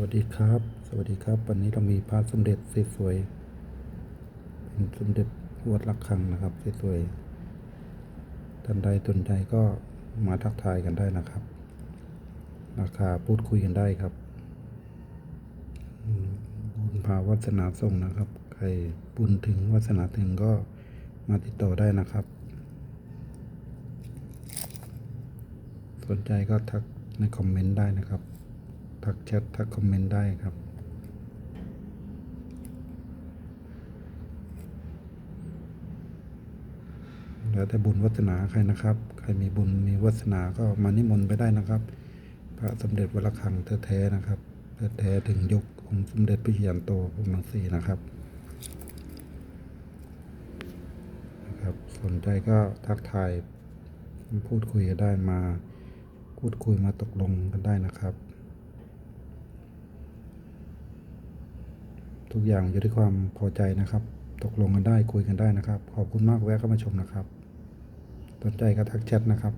วัสดีครับ สวัสดีครับ วันนี้เรามีพระสมเด็จสวยๆเป็นสมเด็จวัดระฆังนะครับสวยๆท่านใดสนใจก็มาทักทายกันได้นะครับ ราคาพูดคุยกันได้ครับบุญพาวัสนาส่งนะครับ ใครบุญถึงวัสนาถึงก็มาติดต่อได้นะครับ สนใจก็ทักในคอมเมนต์ได้นะครับ ทักแชททักคอมเมนต์ได้ครับ แล้วแต่บุญวัฒนาใครนะครับ ใครมีบุญมีวัฒนาก็มานิมนต์ไปได้นะครับ พระสมเด็จวระฆังแท้ๆนะครับแท้ถึงยกองค์สมเด็จพระเหียนโตพระมังสีนะครับนะครับสนใจก็ทักทายพูดคุยกันได้มา พูดคุยมาตกลงกันได้นะครับ ทุกอย่างอยู่ที่ความพอใจนะครับ ตกลงกันได้คุยกันได้นะครับ ขอบคุณมากแวะเข้ามาชมนะครับสนใจก็ทักแชทนะครับ